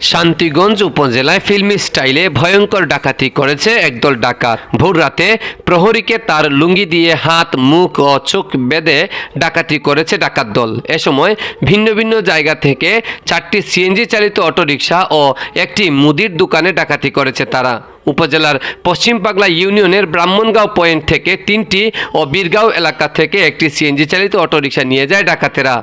শান্তিগঞ্জ উপজেলায় ফিল্মি স্টাইলে ভয়ঙ্কর ডাকাতি করেছে একদল ডাকাত। ভোর রাতে প্রহরীকে তার লুঙ্গি দিয়ে হাত, মুখ ও চোখ বেঁধে ডাকাতি করেছে ডাকাত দল। এ সময় ভিন্ন ভিন্ন জায়গা থেকে চারটি সিএনজি চালিত অটোরিকশা ও একটি মুদির দোকানে ডাকাতি করেছে তারা। উপজেলার পশ্চিম পাগলা ইউনিয়নের ব্রাহ্মণগাঁও পয়েন্ট থেকে তিনটি ও বীরগাঁও এলাকা থেকে একটি সিএনজি চালিত অটোরিকশা নিয়ে যায় ডাকাতেরা।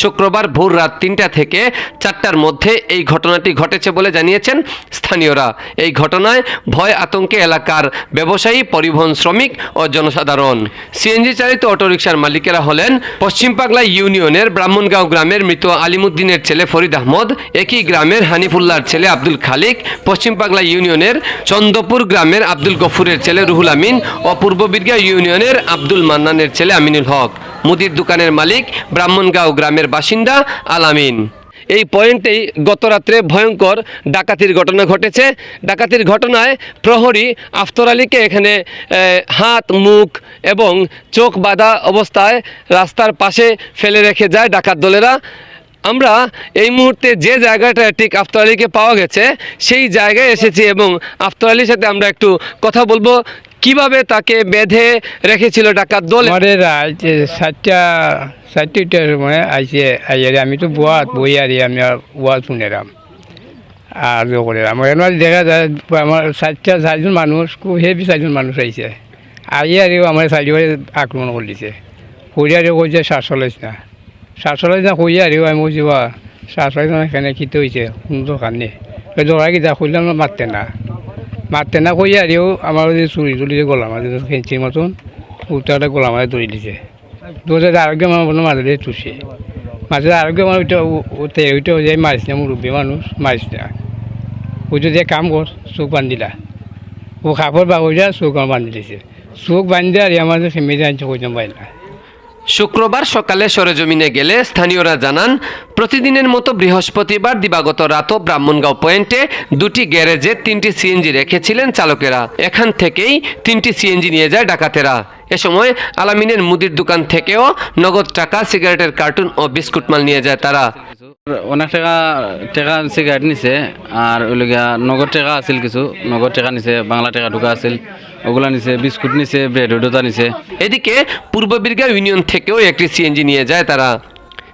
শুক্রবার ভোর রাত তিনটা থেকে চারটার মধ্যে এই ঘটনাটি ঘটেছে বলে জানিয়েছেন স্থানীয়রা। এই ঘটনায় ভয় আতঙ্কে এলাকার ব্যবসায়ী, পরিবহন শ্রমিক ও জনসাধারণ। সিএনজি চালিত অটোরিকশার মালিকেরা হলেন পশ্চিম পাগলা ইউনিয়নের ব্রাহ্মণগাঁও গ্রামের মৃত আলিমুদ্দিনের ছেলে ফরিদ আহমদ, একই গ্রামের হানিফুল্লাহর ছেলে আব্দুল খালিক, পশ্চিম পাগলা ইউনিয়নের চন্দপুর গ্রামের আব্দুল গফুরের ছেলে রুহুল আমিন ও পূর্ব বীরগা ইউনিয়নের আব্দুল মান্নানের ছেলে আমিনুল হক, মুদির দোকানের মালিক ব্রাহ্মণগাঁও গ্রামের বাসিন্দা আল আমিন। এই পয়েন্টেই গত রাত্রে ভয়ঙ্কর ডাকাতির ঘটনা ঘটেছে। ডাকাতির ঘটনায় প্রহরী আফতর আলীকে এখানে হাত, মুখ এবং চোখ বাঁধা অবস্থায় রাস্তার পাশে ফেলে রেখে যায় ডাকাত দলেরা। আমরা এই মুহূর্তে যে জায়গাটা ঠিক আফতর আলীকে পাওয়া গেছে, সেই জায়গায় এসেছি এবং আফতর আলীর সাথে আমরা একটু কথা বলব। কীভাবে তাকে বেঁধে রেখেছিল ডাকাত দল? সাতটা সাতটার সময় আইসে আইয়ারে। আমি তো বুয়াত বই আর আমি আর ওয়াজ শুনেলাম আর ইয়ে করে আমার দেখা যায়, আমার সাতটা চারজন মানুষ, খুব হেভি চারজন মানুষ আইছে। আইয়ারেও আমার চারিবারে আক্রমণ করে দিছে কইয়ারেও কইছে শ্বাস না। চলাইছ না কইয়ারেও আমি বলছি বা শ্বাস চলাইছ না এখানে কিতে হয়েছে কোনো। দোকান নেই ওই দোকান কিতা খুললাম না মারতে না কইয়ারেও আমার ওই যে চুরি টুরি যে গোলাম আছে ফেন্সির মতন উত্তরটা গোলাম আছে ধরে দিছে। দুহাজার আরোগ্য আমার মনে মাঝে দিয়ে তুষে মাঝে আরোগ্য আমার ওইটা ওতে ওইটা যে মারিস না মুরব্বী মানুষ মারিস না যে কাম কর চোখ বান্ধিলা ও কাপড় বা ওইটা চোখ আমার বান্ধি দিছে। চোখ বান্ধি আর আমার যে ফেমিলি আনছে কইতাম পাই না শুক্রবার সকালে সরেজমিনে গেলে স্থানীয়রা জানান, প্রতিদিনের মতো বৃহস্পতিবার দিবাগত রাতও ব্রাহ্মণগাঁও পয়েন্টে দুটি গ্যারেজে তিনটি সিএনজি রেখেছিলেন চালকেরা। এখান থেকেই তিনটি সিএনজি নিয়ে যায় ডাকাতেরা। এ সময় আলামিনের মুদির দোকান থেকেও নগদ টাকা, সিগারেটের কার্টুন ও বিস্কুট মাল নিয়ে যায় তারা। অনেক টাকা টাকা সিগারেট নিছে আর ওইলিগা নগদ টাকা আছিল কিছু নগদ টাকা নিছে বাংলা টাকা ঢুকা আছিল ওগুলা নিছে বিস্কুট নিছে ব্রেড ওটা নিছে। এদিকে পূর্ব বীরগা ইউনিয়ন থেকেও একটি সিএনজি নিয়ে যায় তারা।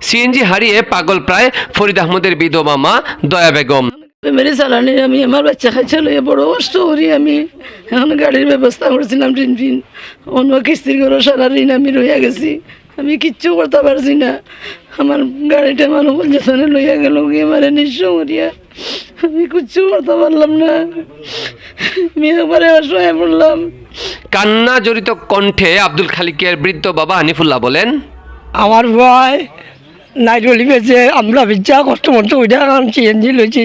সিএনজি হারিয়ে পাগল প্রায় ফরিদ আহমদের বিধবা মা দয়া বেগম। মেরে চালানি আমি আমার বাচ্চা খাইছে লইয়া বড় কষ্ট করি আমি। এখন গাড়ির ব্যবস্থা করেছিলাম ঋণ ফিন অন্য কিস্তির করে সারা ঋণ আমি রইয়া গেছি। আমি কিচ্ছু করতে পারছি না। আমার গাড়িটা মানুষ যেখানে লইয়া গেল গিয়ে মারে নিঃস্ব করিয়া। আমি কিচ্ছু করতে পারলাম না। আমি একবারে অসহায় পড়লাম। কান্না জড়িত কণ্ঠে আব্দুল খালিকের বৃদ্ধ বাবা হানিফুল্লাহ বলেন আমার ভাই নাইরলি বেঁচে আমরা বিদ্যা কষ্ট মতো ওইটা কারণ চিএনজি লইছি।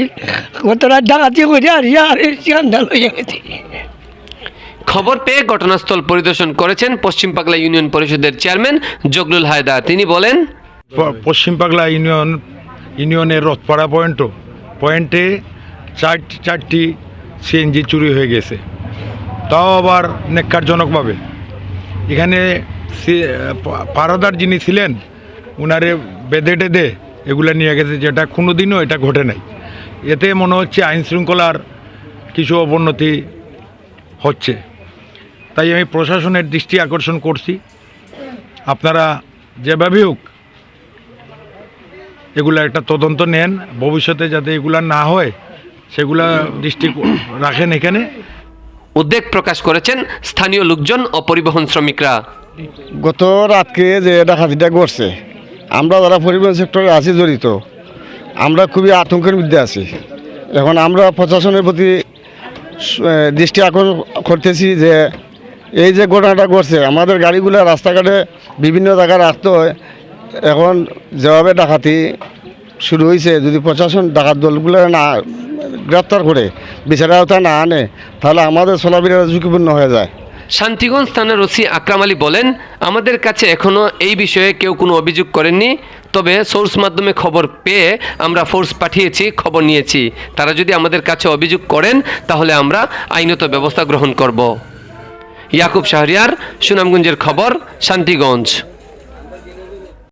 গত রাত ডাকাতি করে আর ইয়া আর চিকানটা লইয়া গেছি। খবর পেয়ে ঘটনাস্থল পরিদর্শন করেছেন পশ্চিম পাগলা ইউনিয়ন পরিষদের চেয়ারম্যান জগলুল হায়দা তিনি বলেন পশ্চিম পাগলা ইউনিয়ন, ইউনিয়নের রথপাড়া পয়েন্টও পয়েন্টে চার চারটি সিএনজি চুরি হয়ে গেছে। তাও আবার নেককারজনকভাবে এখানে সি- পা- যিনি ছিলেন, উনারে বেঁধে টেঁধে এগুলা নিয়ে গেছে, যেটা কোনো দিনও এটা ঘটে নাই। এতে মনে হচ্ছে আইন শৃঙ্খলার কিছু অবনতি হচ্ছে। তাই আমি প্রশাসনের দৃষ্টি আকর্ষণ করছি। আপনারা যেভাবে হোক এগুলো একটা তদন্ত নেন ভবিষ্যতে যাতে এগুলা না হয় সেগুলা দৃষ্টি রাখেন এখানে। উদ্বেগ প্রকাশ করেছেন স্থানীয় লোকজন ও পরিবহন শ্রমিকরা। গত রাতকে যে ডাকাতিটা করছে আমরা যারা পরিবহন সেক্টরে আছি জড়িত আমরা খুবই আতঙ্কের মধ্যে আছি। এখন আমরা প্রশাসনের প্রতি দৃষ্টি আকর্ষণ করতেছি যে এই যে ঘটনাটা ঘটছে, আমাদের গাড়িগুলো রাস্তাঘাটে বিভিন্ন জায়গায় রাখতে হয়। এখন যেভাবে ডাকাতি শুরু হয়েছে যদি প্রশাসন ডাকাত দলগুলো না গ্রেপ্তার করে, বিচারের আওতায় না আনে, তাহলে আমাদের চলাফেরা ঝুঁকিপূর্ণ হয়ে যায়। শান্তিগঞ্জ থানার ওসি আকরাম আলী বলেন, আমাদের কাছে এখনও এই বিষয়ে কেউ কোনো অভিযোগ করেননি, তবে সোর্স মাধ্যমে খবর পেয়ে আমরা ফোর্স পাঠিয়েছি, খবর নিয়েছি। তারা যদি আমাদের কাছে অভিযোগ করেন, তাহলে আমরা আইনত ব্যবস্থা গ্রহণ করব। ইয়াকুব শাহরিয়ার সুনামগঞ্জের খবর শান্তিগঞ্জ।